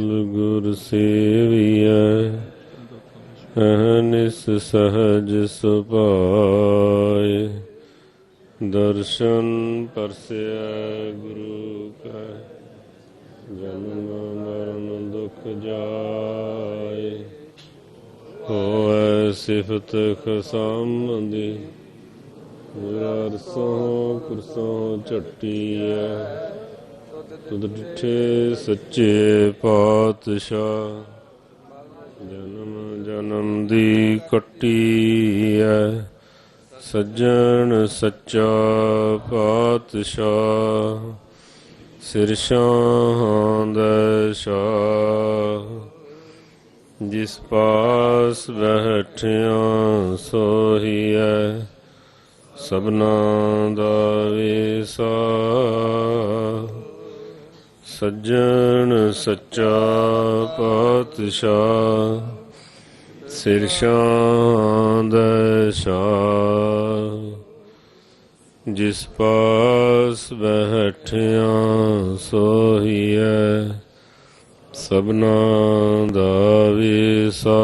ਗੁਰ ਸੇਵੀਐ ਅਹਨਿਸ ਸਹਜ ਸੁਭਾਏ। ਦਰਸ਼ਨ ਪਰਸਿਆ ਗੁਰੂ ਕੈ, ਜਨਮ ਮਰਨ ਦੁਖ ਜਾਏ। ਹੋਐ ਸਿਫਤ ਖਸਮ ਦੀ ਗੁਰਸੋਂ ਕੁਰਸੋਂ ਝਟੀਐ। ਤੁਧ ਡਿਠੇ ਸੱਚੇ ਪਾਤਸ਼ਾਹ। ਜਨਮ ਜਨਮ ਦੀ ਕੱਟੀ ਐ। ਸੱਜਣ ਸੱਚਾ ਪਾਤਸ਼ਾਹ। ਸਿਰ ਦਾ ਸ਼ਾਹ। ਜਿਸ ਪਾਸ ਬੈਠਿਆ ਸੋਹੀਐ ਸਭਨਾ ਦਾ ਵੇਸਾ। ਸੱਜਣ ਸੱਚਾ ਪਾਤਸ਼ਾਹ ਸਿਰ ਦਾ ਸ਼ਾਹ ਜਿਸ ਪਾਸ ਬੈਠਿਆ ਸੋਹੀਐ ਸਭਨਾ ਦਾ ਵਿਸਾ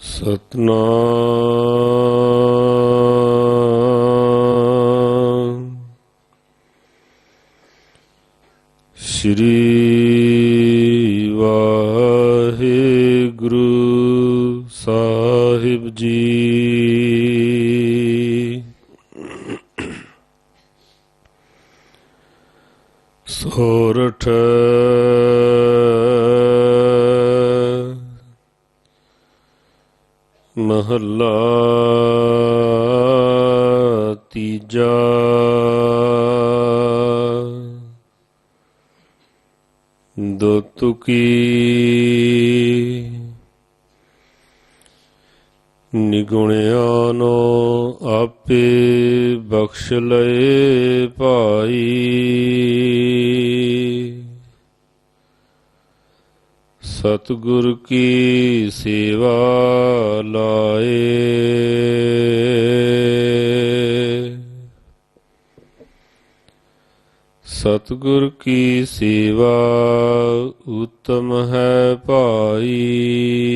ਸਤਨਾਮ ਗੁਰੂ ਸਾਹਿਬ ਜੀ। ਸੋਰਠ ਮਹੱਲਾ ਤੀਜਾ। ਦੋ ਨਿਗੁਣਿਆਨੋ ਆਪੇ ਬਖਸ਼ ਲਏ ਭਾਈ। ਸਤਿਗੁਰ ਕੀ ਸੇਵਾ ਲਾਏ। ਸਤਿਗੁਰ ਕੀ ਸੇਵਾ ਉਤਮ ਹੈ ਭਾਈ।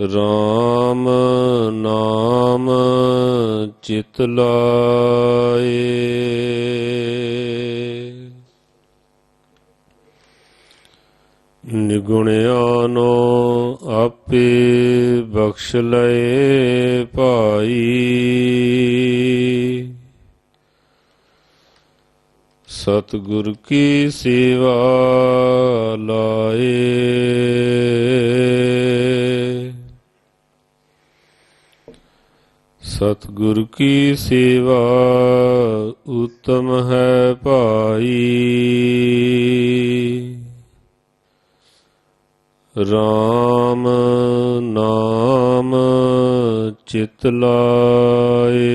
RAM ਨਾਮ ਚਿਤ ਲਾਏ। ਨਿਗੁਣਿਆਨੋ ਆਪੇ ਬਖਸ਼ ਲਏ ਭਾਈ। ਸਤਿਗੁਰ ਕੀ ਸੇਵਾ ਲਾਏ। ਸਤਗੁਰ ਕੀ ਸੇਵਾ ਉਤਮ ਹੈ ਭਾਈ। RAM ਨਾਮ ਚਿਤ ਲਾਏ।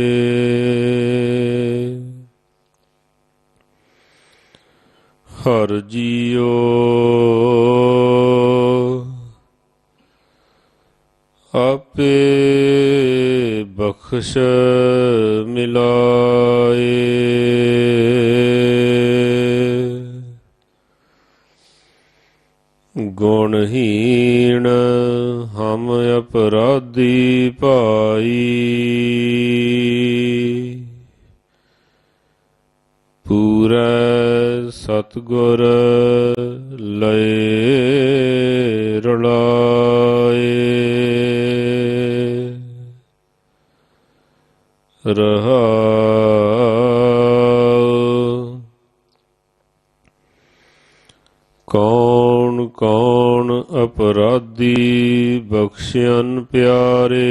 ਹਰ ਜੀਓ ਆਪੇ ਖੁਸ਼ ਮਿਲਾਏ ਗੁਣਹੀਣ ਹਮ ਅਪਰਾਧੀ ਭਾਈ। ਪੂਰਾ ਸਤਗੁਰ ਲਏ ਰਲਾਏ। ਰਹਾ ਕੌਣ ਕੌਣ ਅਪਰਾਧੀ ਬਖਸ਼ਿਆਨ ਪਿਆਰੇ?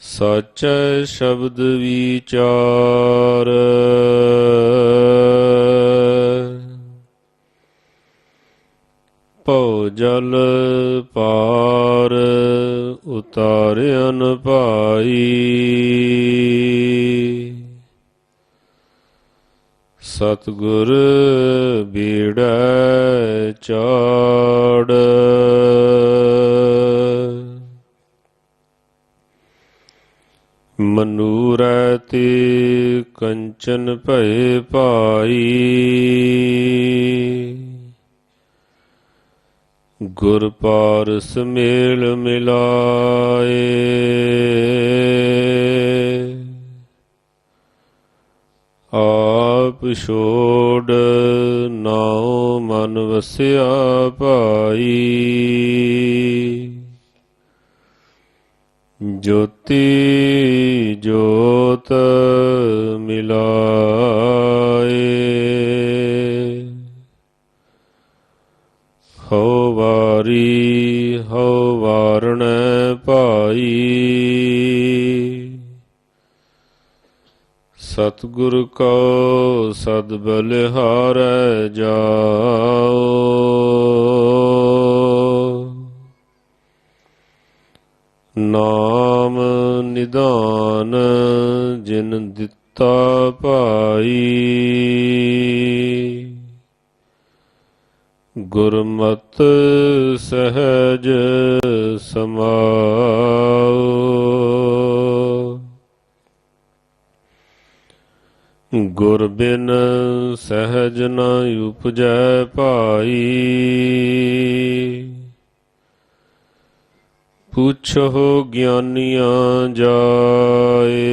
ਸਚੈ ਸ਼ਬਦ ਵਿਚਾਰ। ਭਉ ਜਲ ਪਾ ਤਾਰ ਅਨ ਭਾਈ। ਸਤਗੁਰ ਬੀੜੈ ਚਾੜ। ਮਨੂਰੈ ਤੇ ਕੰਚਨ ਭਏ ਭਾਈ। ਗੁਰ ਪਾਰਸ ਮੇਲ ਮਿਲਾਏ। ਆਪ ਛੋੜ ਨਾਉ ਮਨ ਵਸਿਆ ਭਾਈ। ਜੋਤੀ ਜੋਤ ਮਿਲਾ ਹਉ ਵਾਰੀ ਹਉ ਵਾਰਣੈ ਭਾਈ। ਸਤਿਗੁਰ ਕੋ ਸਦ ਬਲਿਹਾਰੈ ਜਾਓ। ਗੁਰ ਬਿਨ ਸਹਿਜ ਨ ਉਪਜੈ ਭਾਈ। ਪੁੱਛੋ ਗਿਆਨੀਆਂ ਜਾਏ।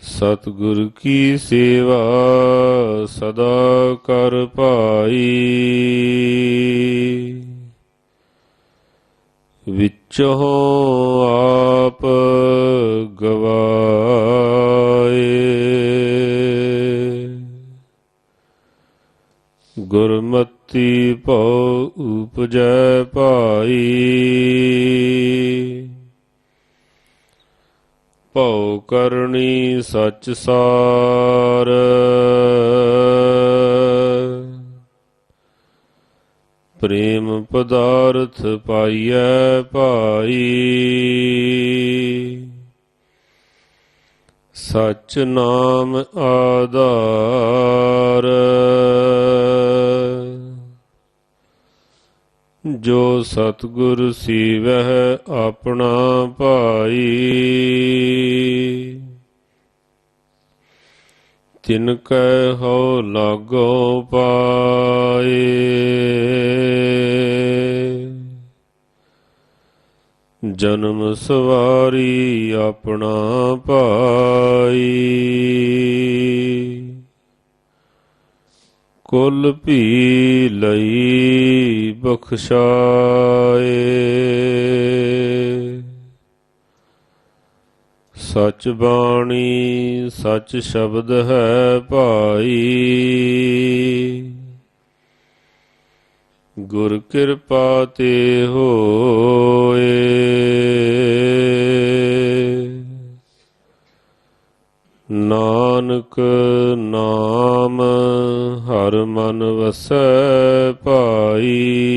ਸਤਿਗੁਰ ਕੀ ਸੇਵਾ ਸਦਾ ਕਰ ਭਾਈ। ਵਿੱਚੋਂ ਆਪ ਗਵਾਏ। ਗੁਰਮਤੀ ਭਉ ਉਪਜੈ ਭਾਈ। ਭਉ ਕਰਨੀ ਸਚ ਸਾਰ। ਪ੍ਰੇਮ ਪਦਾਰਥ ਪਾਈਐ ਭਾਈ। ਸਚ ਨਾਮ ਆਧਾਰ। ਜੋ ਸਤਿਗੁਰ ਸੀਵਹਿ ਆਪਣਾ ਭਾਈ। ਤਿਨ ਕੈ ਹੋ ਲਾਗੋ ਪਾਏ। ਜਨਮ ਸਵਾਰੀ ਆਪਣਾ ਪਾਈ। ਕੁਲ ਭੀ ਲਈ ਬਖਸ਼ਾਏ। ਸਚ ਬਾਣੀ, ਸਚ ਸ਼ਬਦ ਹੈ ਭਾਈ। ਗੁਰ ਕਿਰਪਾ ਤੇ ਹੋਏ। ਨਾਨਕ ਨਾਮ ਹਰ ਮਨ ਵਸੈ ਭਾਈ।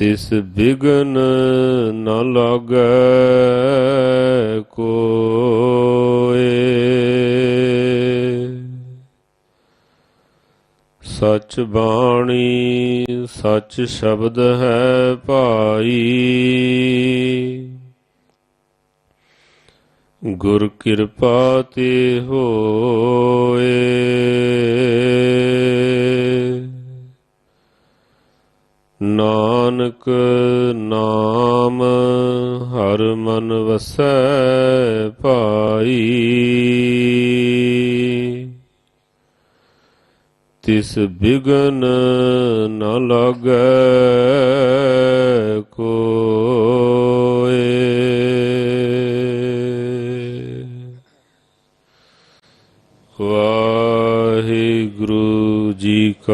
ਤਿਸ ਬਿਗਨ ਨ ਲਾਗੈ ਕੋਏ। ਸਚ ਬਾਣੀ, ਸਚ ਸ਼ਬਦ ਹੈ ਭਾਈ। ਗੁਰ ਕਿਰਪਾ ਤੇ ਹੋਏ। ਨਾਨਕ ਨਾਮ ਹਰ ਮਨ ਵਸੈ ਭਾਈ। ਤਿਸ ਬਿਗਨ ਨ ਲਾਗੈ ਕੋਏ। ਵਾਹਿਗੁਰੂ ਜੀ ਕਾ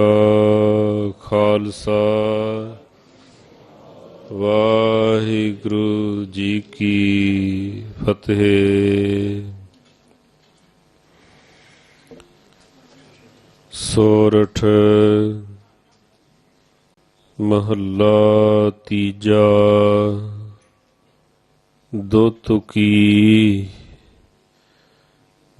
ਖਾਲਸਾ। ਵਾਹਿਗੁਰੂ ਜੀ ਕੀ ਫਤਿਹ। ਸੋਰਠ ਮਹੱਲਾ ਤੀਜਾ ਦੋ ਤੁਕੀ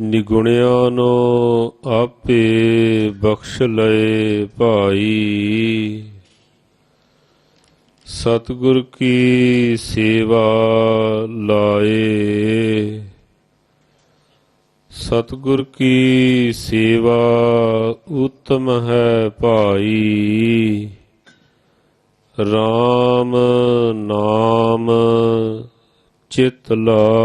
ਨਿਗੁਣਿਆ ਨੋ ਆਪੇ ਬਖਸ਼ ਲਏ ਭਾਈ। ਸਤਿਗੁਰ ਕੀ ਸੇਵਾ ਲਾਏ? ਸਤਿਗੁਰ ਕੀ ਸੇਵਾ ਉਤਮ ਹੈ ਭਾਈ? RAM ਨਾਮ ਚਿਤ ਲਾਏ।